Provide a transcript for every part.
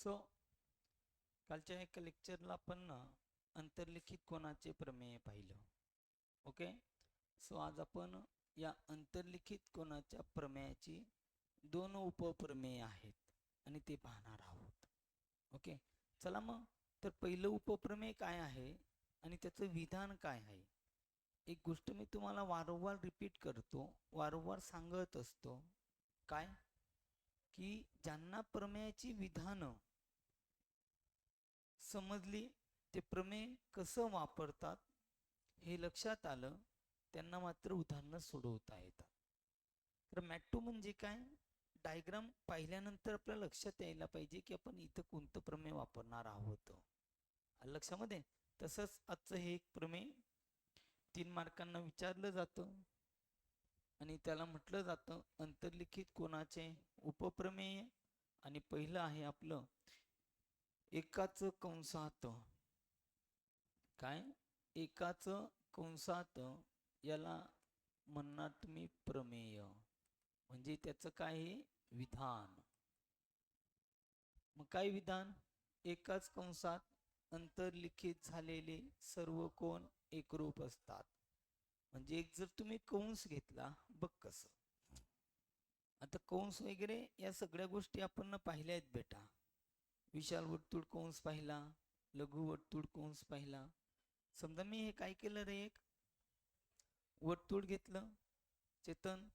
So कालच्या एका लेक्चरला आपण अंतर्लिखित कोणाचे प्रमेय पाहिलं? ओके सो आज आपण या अंतर्लिखित कोणाच्या प्रमेयाची दोन उपप्रमेय आहेत आणि ते पाहणार आहोत. ओके चला मग. तर पहिलं उपप्रमेय काय आहे आणि त्याचं विधान काय आहे? एक गोष्ट मी तुम्हाला वारंवार रिपीट करतो वारंवार सांगत असतो. काय? की ज्यांना प्रमेयाची विधानं समजली ते प्रमेय कसं वापरतात हे लक्षात आलं त्यांना मात्र उदाहरणं सोडवता येतात. तर मॅटो म्हणजे काय? डायग्राम पाहिल्यानंतर आपल्या लक्षात यायला पाहिजे की आपण इथं कोणतं प्रमेय वापरणार आहोत. लक्षामध्ये? तसंच आजचं हे एक प्रमेय तीन मार्कांना विचारलं जातं आणि त्याला म्हटलं जातं अंतर्लिखित कोणाचे? उपप्रमेय आणि पहिलं आहे आपलं एकाच कंसात. काय? एकाच कंसात याला म्हणणार तुम्ही प्रमेय. म्हणजे त्याचं काय आहे विधान. मग काय विधान? एकाच कंसात अंतर्लिखित झालेले सर्व कोण एकरूप असतात. म्हणजे एक जर तुम्ही कंस घेतला बघ कसं. आता कंस वगैरे या सगळ्या गोष्टी आपण पाहिल्या आहेत बेटा. विशाल वर्तुळ कंस पाहिला लघु वर्तुळ कंस पाहिला. समजा मी हे काय केलं रे एक? वर्तुळ घेतलं. चेतन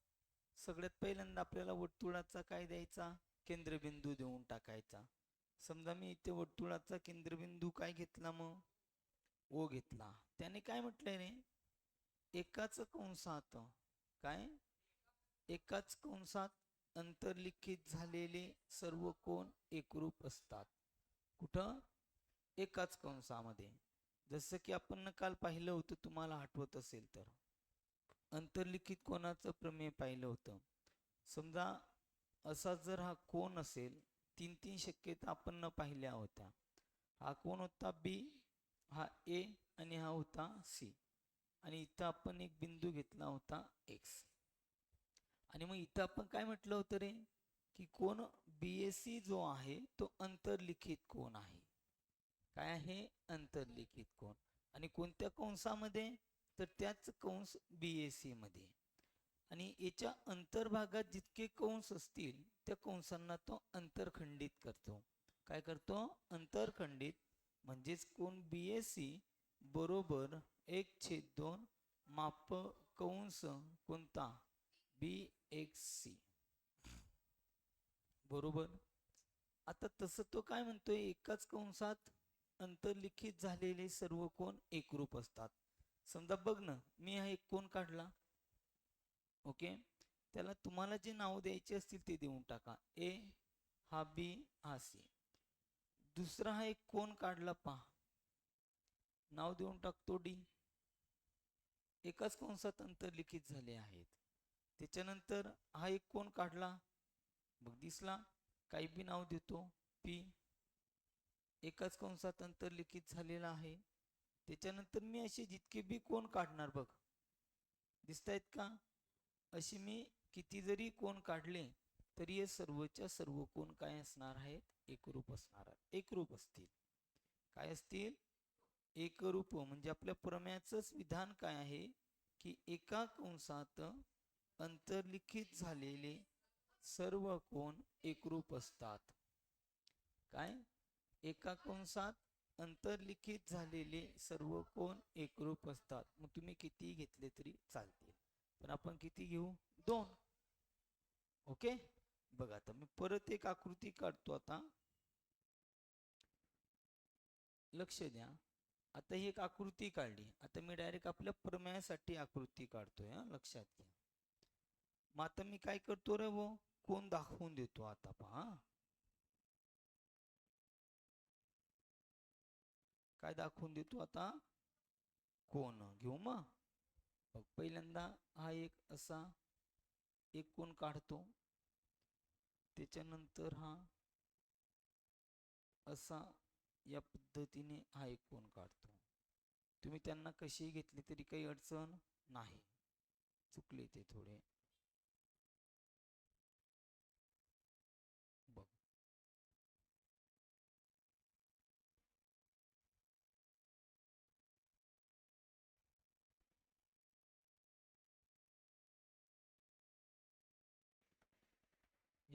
सगळ्यात पहिल्यांदा आपल्याला वर्तुळाचा काय द्यायचा? केंद्रबिंदू देऊन टाकायचा. समजा मी इथे वर्तुळाचा केंद्रबिंदू काय घेतला मग? ओ घेतला. त्याने काय म्हटलंय रे? एकाच कंसात. काय? एकाच कंसात अंतर्लिखित झालेले सर्व कोण एकरूप असतात. कुठं? एकाच कंसामध्ये. जसं की आपण काल पाहिलं होतं तुम्हाला आठवत असेल तर. अंतर्लिखित कोणाचं प्रमेय पाहिलं होतं? समजा असा जर हा कोण असेल तीन तीन शक्यता आपण न पाहिल्या होत्या. हा कोण होता? बी हा ए आणि हा होता सी. आणि इथं आपण एक बिंदू घेतला होता एक्स. आणि मग इथं आपण काय म्हटलं होतं रे? की कोण बी एस सी जो आहे तो अंतर्लिखित कोण आहे? काय आहे? अंतर्लिखित कोण? आणि कोणत्या कंसामध्ये? तर त्याच कंस बी एस सी मध्ये. आणि याच्या अंतर्भागात जितके कंस असतील त्या कंसांना तो अंतरखंडित करतो. काय करतो? अंतरखंडित. म्हणजेच कोण बी एस सी बरोबर एक छेद दोन माप कंस कोणता? बी एक्स सी बरोबर? आता तसं तो काय म्हणतोय? एकाच कंसात अंतर्लिखित झालेले सर्व कोण एकरूप असतात. समजा बघ ना मी हा एक कोण काढला. ओके? त्याला तुम्हाला जे नाव द्यायचे असतील ते देऊन टाका. ए हा बी हा सी. दुसरा हा एक कोण काढला पहा. नाव देऊन टाकतो डी. एकाच कंसात अंतर्लिखित झाले आहेत. त्याच्यानंतर हा एक कोण काढला? बघ दिसला. काही बी नाव देतो. पी. एकाच कंसात अंतर्लिखित झालेला आहे. त्याच्यानंतर मी असे जितके बी कोण काढणार बघ. दिसतायत का? अशी मी किती जरी कोण काढले तरी हे सर्वच्या सर्व कोण काय असणार आहेत? एकरूप असणार आहेत. एकरूप असतील. काय असतील? एकरूप. म्हणजे आपल्या प्रमेयाचंच विधान काय आहे? की एका कंसात अंतर्लिखित झालेले सर्व कोण एकरूप असतात? काय? एका कंसात अंतर्लिखित झालेले सर्व कोण एकरूप असतात? मग तुम्ही किती घेतले तरी चालतील. पण आपण किती घेऊ? दोन. ओके? बघा आता मी परत एक आकृती काढतो आता. लक्ष द्या. आता ही एक आकृती काढली. आता मी डायरेक्ट आपल्या प्रमेयासाठी आकृती काढतोय हा. लक्षात घ्या. मग आता मी काय करतो रे वो कोण दाखवून देतो आता पहा काय दाखवून देतो आता? कोण? घेऊ मग. बघ पहिल्यांदा हा एक असा एक कोण काढतो. त्याच्यानंतर हा असा या पद्धतीने हा एक कोण काढतो. तुम्ही त्यांना कशी घेतली तरी काही अडचण नाही. चुकले ते थोडे.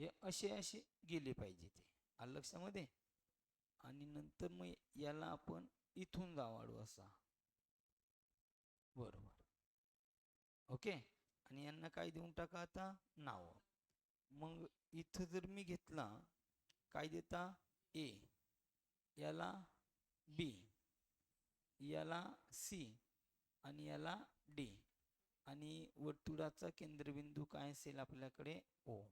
हे असे असे गेले पाहिजे ते. आलं लक्षामध्ये? आणि नंतर मग याला आपण इथून गावाडू असा. बरोबर. ओके? आणि यांना काय देऊन टाका आता? नाव. मग इथं जर मी घेतला काय देता? ए. याला बी याला सी आणि याला डी आणि वर्तुळाचा केंद्रबिंदू काय असेल आपल्याकडे? ओ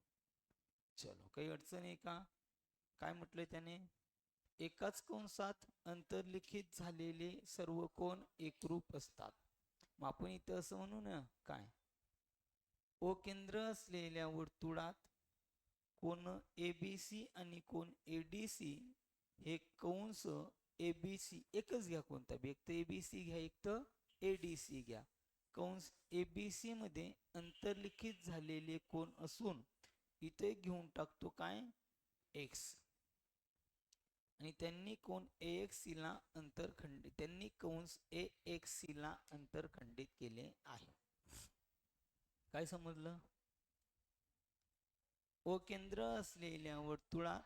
चलो काही अडचण आहे का? काय म्हटलंय त्याने? एकाच कंसात अंतर्लिखित झालेले सर्व कोण एकरूप असतात. मग आपण इथं असं म्हणू ना काय? ओ केंद्र असलेल्या वर्तुळात कोण ए बी सी आणि कोण ए डी सी हे कंस ए बी सी एकच घ्या कोणता बी. एक तर ए बी सी घ्या एक तर ए डी सी घ्या. कंस ए बी सी मध्ये अंतर्लिखित झालेले कोण असून इथे घेऊन टाकतो काय? एक्स आणि त्यांनी कोण ए एक्स ला अंतरखंडित त्यांनी कंस ए एक्स ला अंतरखंडित केले आहे. काय समजलं? ओ केंद्र असलेल्या वर्तुळात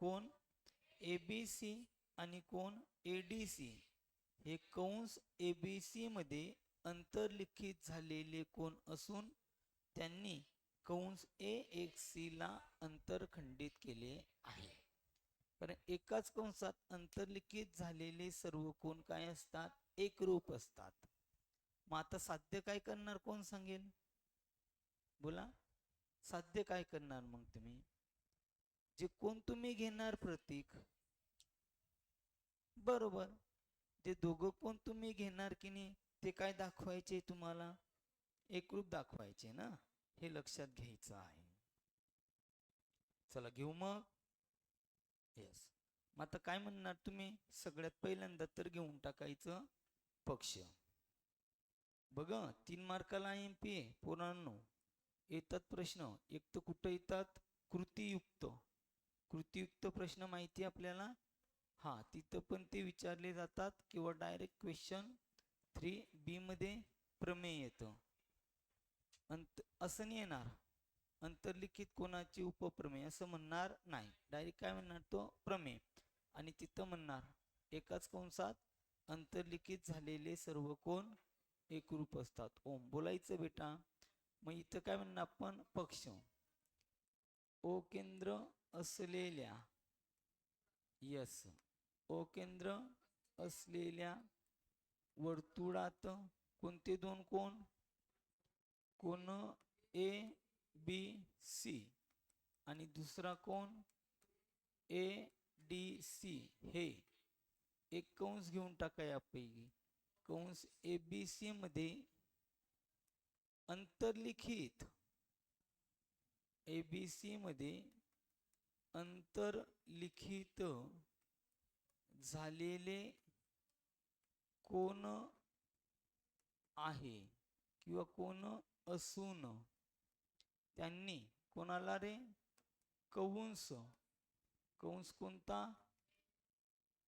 कोण ए बी सी आणि कोण ए डी सी हे कंस ए बी सी मध्ये अंतर्लिखित झालेले कोण असून त्यांनी कंस ए एक सी ला अंतरखंडित केले आहे. कारण एकाच कंसात अंतर्लिखित झालेले सर्व कोण काय असतात? एकरूप असतात. मग आता साध्य काय करणार कोण सांगेल? बोला. साध्य काय करणार मग तुम्ही? जे कोण तुम्ही घेणार प्रतीक? बरोबर. ते दोघं कोण तुम्ही घेणार की नाही ते काय दाखवायचे तुम्हाला? एकरूप दाखवायचे ना? हे लक्षात घ्यायचं आहे. चला घेऊ मग. येस मग आता काय म्हणणार तुम्ही? सगळ्यात पहिल्यांदा तर घेऊन टाकायचं पक्ष. बघा तीन मार्काला एम पी ए पोरांनो. येतात प्रश्न. एक तर कुठं येतात? कृतीयुक्त. कृतीयुक्त प्रश्न माहिती आपल्याला? हा तिथं पण ते विचारले जातात किंवा डायरेक्ट क्वेश्चन थ्री बी मध्ये प्रमेय येतं. अंत असं नाही येणार. अंतर्लिखित कोणाची उपप्रमेय असं म्हणणार नाही. डायरेक्ट काय म्हणणार? तो प्रमेय. आणि तिथं म्हणणार एकाच कंसात अंतर्लिखित झालेले सर्व कोण एकरूप असतात. ओम. बोलायचं बेटा. मग इथं काय म्हणणार आपण? पक्ष. ओ केंद्र असलेल्या यस. ओ केंद्र असलेल्या वर्तुळात कोणते दोन कोण? कोण ए बी सी? आणि दुसरा कोण ए डी सी. हे एक कंस घेऊन टाका यापैकी. कंस ए बी सी मध्ये अंतर्लिखित. ए बी सी मध्ये अंतर्लिखित झालेले कोण आहे? किंवा कोण असून त्यांनी कोणाला रे? कंस. कंस कोणता?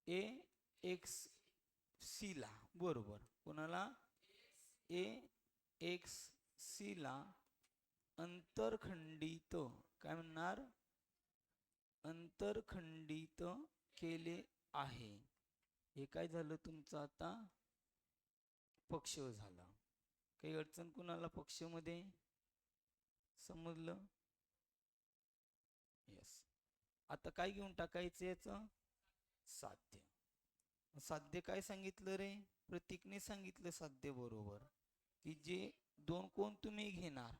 ए एक्स सी ला. बरोबर. कोणाला? ए एक्स सी ला. अंतरखंडित. काय म्हणणार? अंतरखंडित केले आहे. हे काय झालं तुमचं आता? पक्ष झाला. काही अडचण कुणाला पक्षामध्ये? समजलं? येस आता काय घेऊन टाकायचं याचं? साध्य. साध्य काय सांगितलं रे? प्रतीकने सांगितलं साध्य बरोबर. की जे दोन कोण तुम्ही घेणार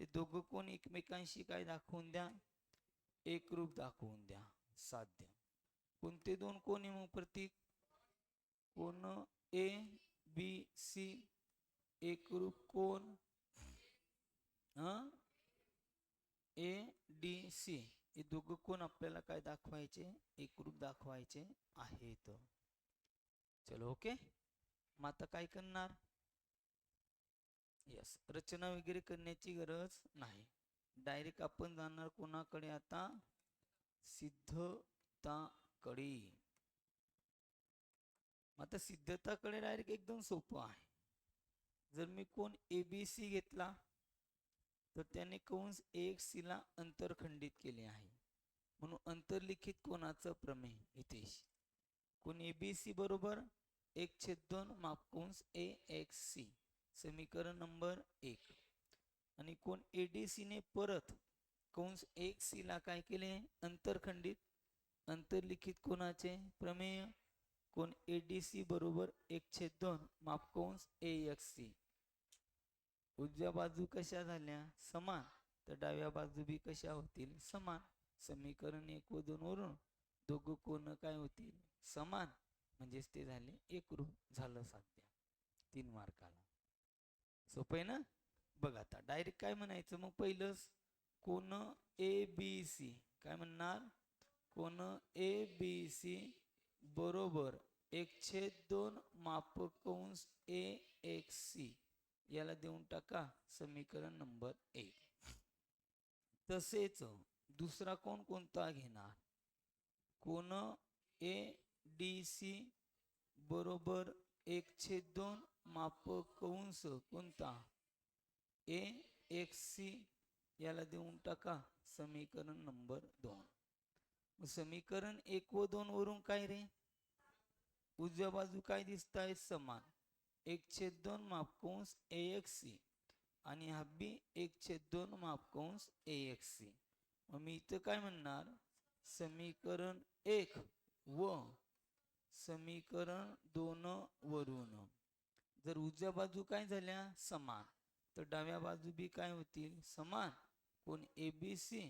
ते दोघं कोण एकमेकांशी काय दाखवून द्या? एकरूप दाखवून द्या. साध्य. कोणते दोन कोण आहे मग प्रतीक? कोण? ए बी सी एकरूप कोण? A D C. हे दोघं कोण आपल्याला काय दाखवायचे? एकरूप दाखवायचे आहेत. चलो ओके? मग आता काय करणार? यस रचना वगैरे करण्याची गरज नाही. डायरेक्ट आपण जाणार कोणाकडे आता? सिद्धताकडे. आता सिद्धताकडे डायरेक्ट एकदम सोपं आहे. जर मी कोण ए बी सी घेतला तर त्याने कंस एक ला अंतरखंडित केले आहे. म्हणून अंतर्लिखित कोणाचं प्रमेय हितेश. कोण ए बी सी बरोबर एक छेद दोन माप कंस ए एक्स सी समीकरण नंबर एक. आणि कोण ए डी सी ने परत कंस एक सी ला काय केले? अंतरखंडित. अंतर्लिखित कोणाचे प्रमेय कोण ए डी सी बरोबर एक छेद दोन माप कंस ए एक्स सी उजव्या बाजू कशा झाल्या? समान. तर डाव्या बाजू बी कशा होतील? समान. समीकरण एक व दोन वरून दोघं कोण काय होतील? समान. म्हणजेच ते झाले एकरूप झालं साध्य. तीन मार्काला. सोपं आहे ना? बघ आता डायरेक्ट काय म्हणायचं? मग पहिलंच कोण ए बी सी काय म्हणणार? कोण ए बी सी बरोबर एक छेद दोन मापक कंस ए याला देऊन टाका समीकरण नंबर एक. तसेच दुसरा कोण कोणता घेणार? कोण? ए डी सी बरोबर एक छेद दोन माप कंस कोणता? ए एक्स सी याला देऊन टाका समीकरण नंबर दोन. समीकरण एक व दोन वरून काय रे? उजव्या बाजू काय दिसत आहे समान. एक छेद दोन मापकोंस ए एक्स सी आणि हा बी एक छेद दोन मापकोंस ए एक्स सी मग मी इथं काय म्हणणार? समीकरण एक व समीकरण दोन वरून. जर उजव्या बाजू काय झाल्या? समान. तर डाव्या बाजू बी काय होतील? समान. कोण ए बी सी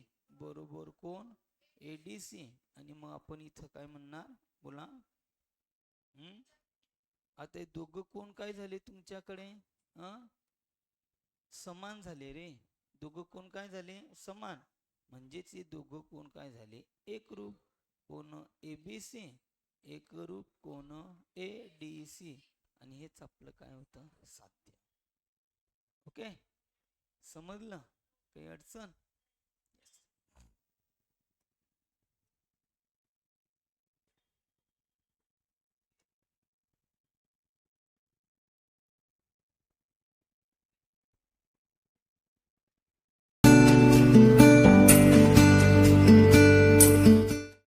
बरोबर कोण? ए डी सी आणि मग आपण इथं काय म्हणणार? बोला. हम्म? आता हे दोघं कोण काय झाले तुमच्याकडे? अं? समान झाले रे. दोघं कोण काय झाले? समान. म्हणजेच हे दोघं कोण काय झाले? एकरूप कोण ए बी सी एकरूप कोण ए डी सी आणि हेच आपलं काय होतं? साध्य. ओके? समजलं? काही अडचण?